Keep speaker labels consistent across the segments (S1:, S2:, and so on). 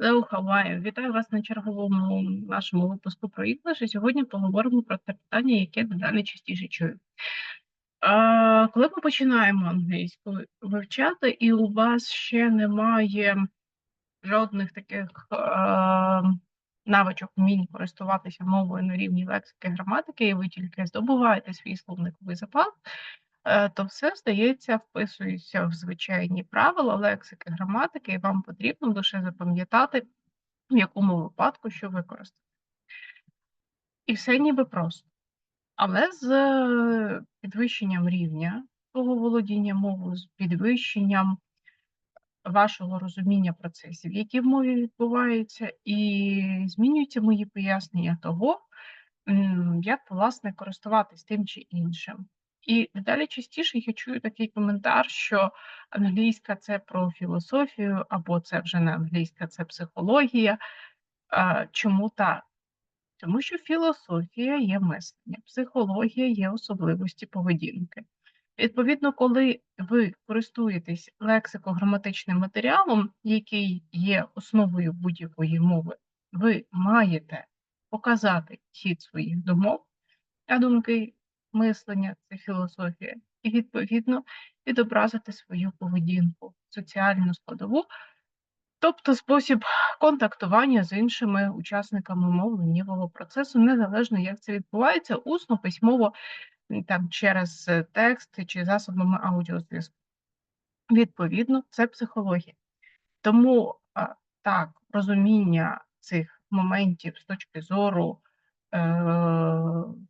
S1: Hello, how? Вітаю вас на черговому нашому випуску про English. Сьогодні поговоримо про те питання, яке дедалі частіше чую. А, коли ми починаємо англійську вивчати, і у вас ще немає жодних таких а, навичок, вмінь користуватися мовою на рівні лексики, граматики, і ви тільки здобуваєте свій словниковий запас, то все здається, вписується в звичайні правила лексики, граматики, і вам потрібно лише запам'ятати, в якому випадку що використати. І все ніби просто. Але з е, підвищенням рівня свого володіння мовою, з підвищенням вашого розуміння процесів, які в мові відбуваються, і змінюються мої пояснення того, як власне користуватись тим чи іншим. І дедалі частіше я чую такий коментар, що англійська це про філософію, або це вже не англійська, це психологія. Чому так? Тому що філософія є мислення, психологія є особливості поведінки. Відповідно, коли ви користуєтесь лексико-граматичним матеріалом, який є основою будь-якої мови, ви маєте показати хід своїх думок, а думки мислення це філософія, і відповідно відобразити свою поведінку, соціальну складову, тобто спосіб контактування з іншими учасниками мовленнєвого процесу, незалежно як це відбувається, усно, письмово, там через е, текст чи засобами аудіозв'язку. Відповідно, це психологія. Тому так, розуміння цих моментів з точки зору е,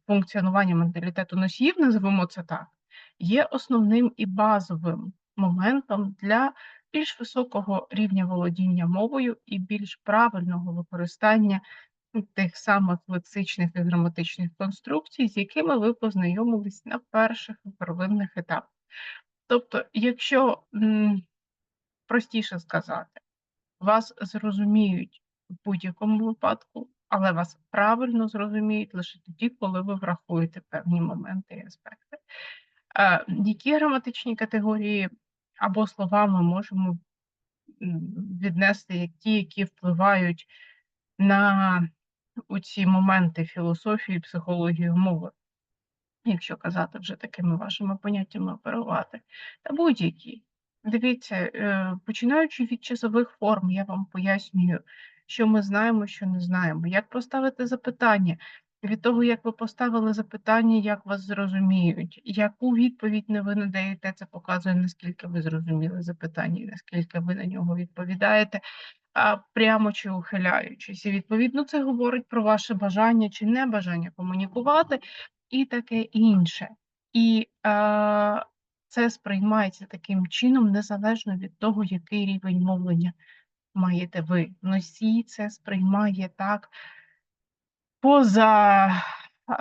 S1: функціонування менталітету носіїв, називаємо це так, є основним і базовим моментом для більш високого рівня володіння мовою і більш правильного використання тих самих лексичних і граматичних конструкцій, з якими ви познайомились на перших первинних етапах. Тобто, якщо простіше сказати, вас зрозуміють в будь-якому випадку, але вас правильно зрозуміють лише тоді, коли ви врахуєте певні моменти і аспекти. Е, Які граматичні категорії або слова ми можемо віднести як ті, які впливають на ці моменти філософії, психології мови, якщо казати вже такими вашими поняттями оперувати, та будь-які. Дивіться, е, починаючи від часових форм, я вам пояснюю, що ми знаємо, що не знаємо, як поставити запитання. Від того, як ви поставили запитання, як вас зрозуміють, яку відповідь не ви надаєте, це показує, наскільки ви зрозуміли запитання, наскільки ви на нього відповідаєте, прямо чи ухиляючись. І відповідно це говорить про ваше бажання чи небажання комунікувати і таке інше. І а, це сприймається таким чином, незалежно від того, який рівень мовлення маєте ви. Носій це сприймає так поза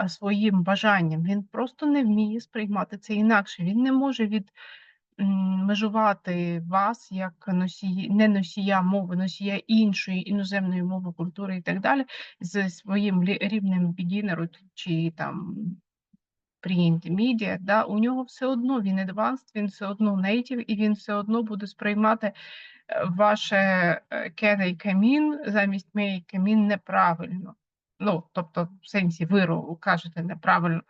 S1: своїм бажанням. Він просто не вміє сприймати це інакше. Він не може від межувати вас як носії, не носія мови, носія іншої іноземної мови, культури і так далі, з своїм рівнем beginner чи там pre-intermediate, да, у нього все одно він advanced, він все одно native, і він все одно буде сприймати е, ваше е, can come in замість may come in неправильно. Ну, тобто, в сенсі ви кажете неправильно.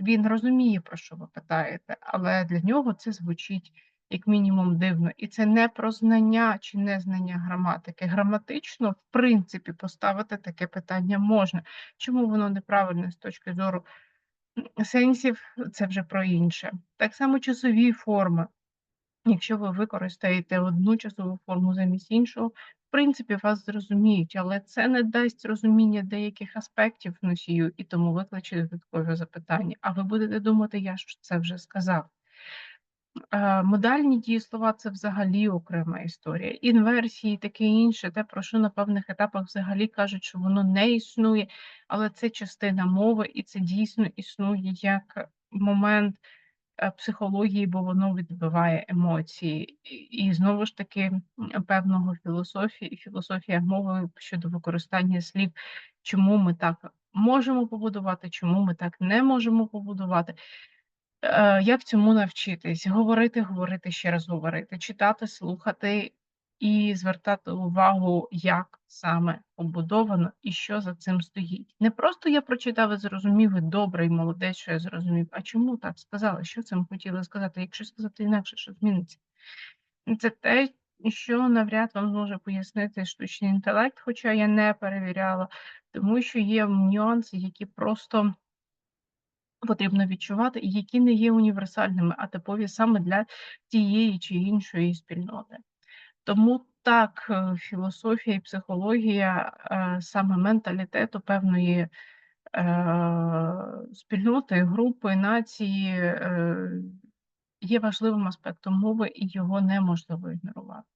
S1: Він розуміє, про що ви питаєте, але для нього це звучить як мінімум дивно. І це не про знання чи незнання граматики. Граматично, в принципі, поставити таке питання можна. Чому воно неправильне з точки зору сенсів, це вже про інше. Так само часові форми. Якщо ви використаєте одну часову форму замість іншого, в принципі, вас зрозуміють, але це не дасть розуміння деяких аспектів носію і тому викличе додаткові запитання. А ви будете думати, я ж це вже сказав. Е, модальні дієслова це взагалі окрема історія. Інверсії, таке інше, те, про що на певних етапах взагалі кажуть, що воно не існує, але це частина мови, і це дійсно існує як момент Е, психології, бо воно відбиває емоції, і знову ж таки певного філософії філософія мови щодо використання слів, чому ми так можемо побудувати, чому ми так не можемо побудувати. Е, як цьому навчитись? Говорити, говорити, ще раз говорити, читати, слухати і звертати увагу, як саме побудовано і що за цим стоїть. Не просто я прочитав і зрозумів, і добре, і молодець, що я зрозумів, а чому так сказали, що цим хотіли сказати? Якщо сказати інакше, що зміниться? Це те, що навряд вам зможе пояснити штучний інтелект, хоча я не перевіряла, тому що є нюанси, які просто потрібно відчувати, які не є універсальними, а типові саме для тієї чи іншої спільноти. Тому так, е, філософія і психологія е, саме менталітету певної е, спільноти, групи, нації є важливим аспектом мови, і його неможливо ігнорувати.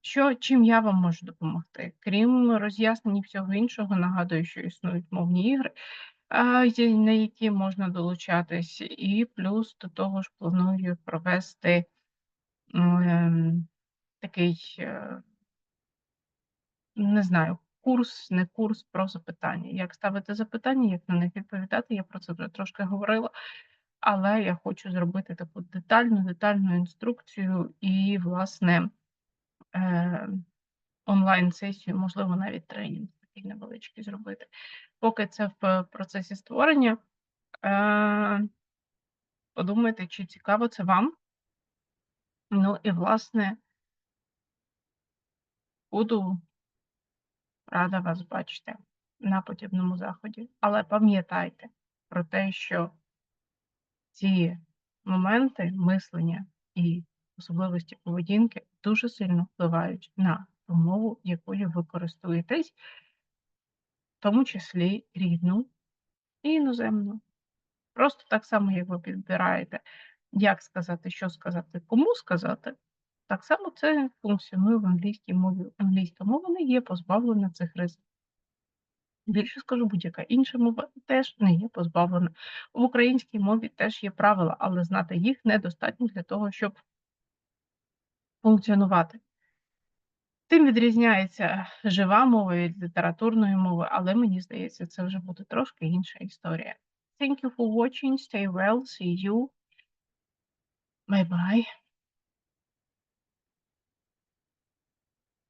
S1: Що, чим я вам можу допомогти? Крім роз'яснень і всього іншого, нагадую, що існують мовні ігри, на які можна долучатись, і плюс до того ж планую провести ем, такий, е, не знаю, курс, не курс про запитання. Як ставити запитання, як на них відповідати, я про це вже трошки говорила. Але я хочу зробити таку детальну, детальну інструкцію і, власне, е, онлайн-сесію, можливо, навіть тренінг такий невеличкий зробити. Поки це в процесі створення, е, подумайте, чи цікаво це вам. Ну і, власне, буду рада вас бачити на подібному заході. Але пам'ятайте про те, що ці моменти мислення і особливості поведінки дуже сильно впливають на ту мову, якою ви користуєтесь, тому числі рідну і іноземну. Просто так само, як ви підбираєте, як сказати, що сказати, кому сказати, так само це функціонує в англійській мові. Англійська мова не є позбавлена цих рис. Більше скажу, будь-яка інша мова теж не є позбавлена. В українській мові теж є правила, але знати їх недостатньо для того, щоб функціонувати. Тим відрізняється жива мова від літературної мови, але мені здається, це вже буде трошки інша історія. Thank you for watching. Stay well. See you. Bye bye.